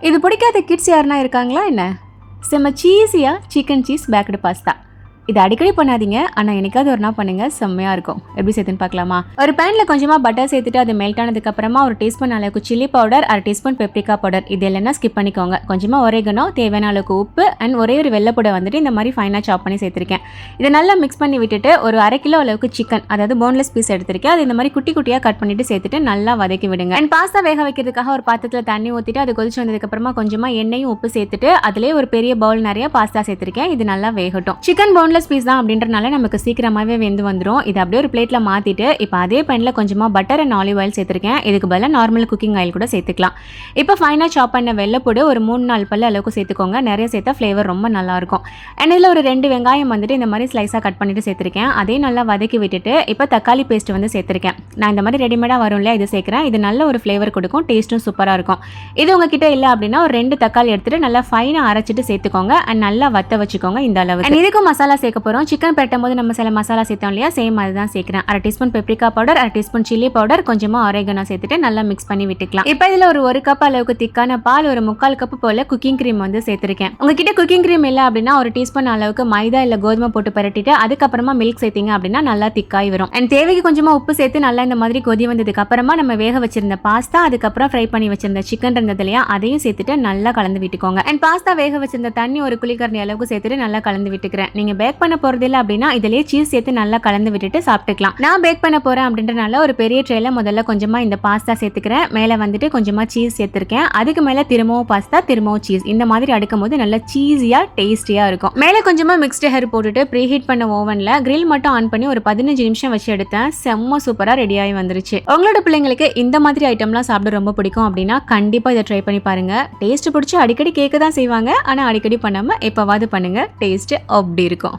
இது பிடிக்காத கிட்ஸ் யாருனா இருக்காங்களா என்ன? செம்ம சீஸியாக சிக்கன் சீஸ் பேக்கடு பாஸ்தா இது அடிக்கடி பண்ணாதீங்க. ஆனால் என்னைக்காவது ஒரு நாள் பண்ணுங்கள் செம்மையாக இருக்கும். எப்படி சேர்த்துன்னு பார்க்கலாமா? ஒரு பேனில் கொஞ்சமாக பட்டர் சேர்த்துட்டு அது மெல்ட் ஆனதுக்கப்புறமா ஒரு டீஸ்பூன் அளவுக்கு சில்லி பவுடர் அரை டீஸ்பூன் பெப்ரிக்கா பவுடர் இது இல்லைன்னா ஸ்கிப் பண்ணிக்கோங்க. கொஞ்சமாக ஒரேகனோ தேவையான அளவுக்கு உப்பு அண்ட் ஒரே ஒரு வெள்ளைப்பூடை வந்துட்டு இந்த மாதிரி ஃபைனாக சாப் பண்ணி சேர்த்துருக்கேன். இதை நல்லா மிக்ஸ் பண்ணி விட்டுட்டு ஒரு அரை கிலோ அளவுக்கு சிக்கன் அதாவது போன்லெஸ் பீஸ் எடுத்திருக்கேன். அது இந்த மாதிரி குட்டி குட்டியாக கட் பண்ணிட்டு சேர்த்துட்டு நல்லா வதக்கி விடுங்க. அண்ட் பாஸ்தா வேக வைக்கிறதுக்காக ஒரு பாத்திரத்தில் தண்ணி ஊற்றிட்டு அது கொதிச்சு வந்ததுக்கப்புறமா கொஞ்சமாக எண்ணெயும் உப்பு சேர்த்துட்டு அதிலே ஒரு பெரிய பவுல் நிறைய பாஸ்தா சேர்த்துருக்கேன். இது நல்லா வேகட்டும். சிக்கன் பீஸ் தான் அப்படின்றனால நமக்கு சீக்கிரமாகவே வெந்து வந்துடும் இதை அப்படியே ஒரு பிளேட்டில் மாற்றிட்டு இப்போ அதே பேனில் கொஞ்சமாக பட்டர் அண்ட் ஆலிவ் ஆயில் சேர்த்துருக்கேன். இதுக்கு பதிலாக நார்மல் குக்கிங் ஆயில் கூட சேர்த்துக்கலாம். இப்போ ஃபைனாக சாப் பண்ண வெள்ளைப்பூடு ஒரு மூணு நாலு பல்லு அளவுக்கு சேர்த்துக்கோங்க. நிறைய சேர்த்தா ஃப்ளேவர் ரொம்ப நல்லாயிருக்கும். அண்ட் இதில் ஒரு ரெண்டு வெங்காயம் வந்துட்டு இந்த மாதிரி ஸ்லைஸாக கட் பண்ணிட்டு சேர்த்துருக்கேன். அதையும் நல்லா வதக்கி விட்டுட்டு இப்போ தக்காளி பேஸ்ட் வந்து சேர்த்துருக்கேன். நான் இந்த மாதிரி ரெடிமேடாக வரும் இல்லையா இது சேர்க்குறேன். இது நல்ல ஒரு ஃப்ளேவர் கொடுக்கும் டேஸ்ட்டும் சூப்பராக இருக்கும். இது உங்ககிட்ட இல்லை அப்படின்னா ஒரு ரெண்டு தக்காளி எடுத்துட்டு நல்லா ஃபைனாக அரைச்சிட்டு சேர்த்துக்கோங்க. அண்ட் நல்லா வத்த வச்சுக்கோங்க இந்த அளவு இதுக்கும் மசாலா சேர்க்க போகிறோம் சிக்கன் பரட்டும் போது நம்ம சில மசாலா சேர்த்தோம் இல்லையா? சேம் அதுதான் சேர்க்குறேன். அரை டீஸ்பூன் பெப்ரிக்கா பவுடர் அரை டீஸ்பூன் சில்லி பவுடர் கொஞ்சமாக ஒரேகனோ சேர்த்துட்டு நல்லா மிக்ஸ் பண்ணி விட்டுக்கலாம். இப்போ இதில் ஒரு ஒரு கப் அளவுக்கு திக்கான பால் ஒரு முக்கால் கப் போல குக்கிங் க்ரீம் வந்து சேர்த்துருக்கேன். உங்ககிட்ட குக்கிங் க்ரீம் இல்லை அப்படின்னா ஒரு டீஸ்பூன் அளவுக்கு மைதா இல்லை கோதுமை போட்டு பரட்டிட்டு அதுக்கப்புறமா மில்க் சேர்த்தீங்க அப்படின்னா நல்லா திக்காய் வரும். அண்ட் தேவைக்கு கொஞ்சமாக உப்பு சேர்த்து நல்லா இந்த மாதிரி கொதி வந்ததுக்கு அப்புறமா நம்ம வேக வச்சிருந்த பாஸ்தா அதுக்கப்புறம் ஃப்ரை பண்ணி வச்சிருந்த சிக்கன் இருந்தது இல்லையா? அதையும் சேர்த்துட்டு நல்லா கலந்து விட்டுக்கோங்க. அண்ட் பாஸ்தா வேக வச்சிருந்த தண்ணி ஒரு குளிக்கரணி அளவுக்கு சேர்த்துட்டு நல்லா கலந்து விட்டுக்கிறேன். நீங்க பேக் பேக் பண்ண போறது இல்லை அப்படின்னா இதிலேயே சீஸ் சேர்த்து நல்லா கலந்து விட்டுட்டு சாப்பிட்டுக்கலாம். நான் பேக் பண்ண போறேன் அப்படின்றனால ஒரு பெரிய ட்ரேல முதல்ல கொஞ்சமா இந்த பாஸ்தா சேர்த்துக்கிறேன். மேலே வந்துட்டு கொஞ்சமா சீஸ் சேர்த்துருக்கேன். அதுக்கு மேலே திரும்பவும் பாஸ்தா திரும்பவும் சீஸ் இந்த மாதிரி அடுக்கும் போது நல்லா சீஸியா டேஸ்டியா இருக்கும். மேலே கொஞ்சமா மிக்ஸ்டு ஹேர் போட்டுட்டு ப்ரீ ஹீட் பண்ண ஓவன்ல கிரில் மட்டும் ஆன் பண்ணி ஒரு பதினஞ்சு நிமிஷம் வச்சு எடுத்தேன். செம்ம சூப்பரா ரெடி ஆகி வந்துருச்சு. உங்களோட பிள்ளைங்களுக்கு இந்த மாதிரி ஐட்டம்லாம் சாப்பிட ரொம்ப பிடிக்கும் அப்படின்னா கண்டிப்பா இதை ட்ரை பண்ணி பாருங்க. டேஸ்ட் பிடிச்சி அடிக்கடி கேட்க தான் செய்வாங்க. ஆனா அடிக்கடி பண்ணாம எப்பவாவது பண்ணுங்க. டேஸ்ட் அப்படி இருக்கும்.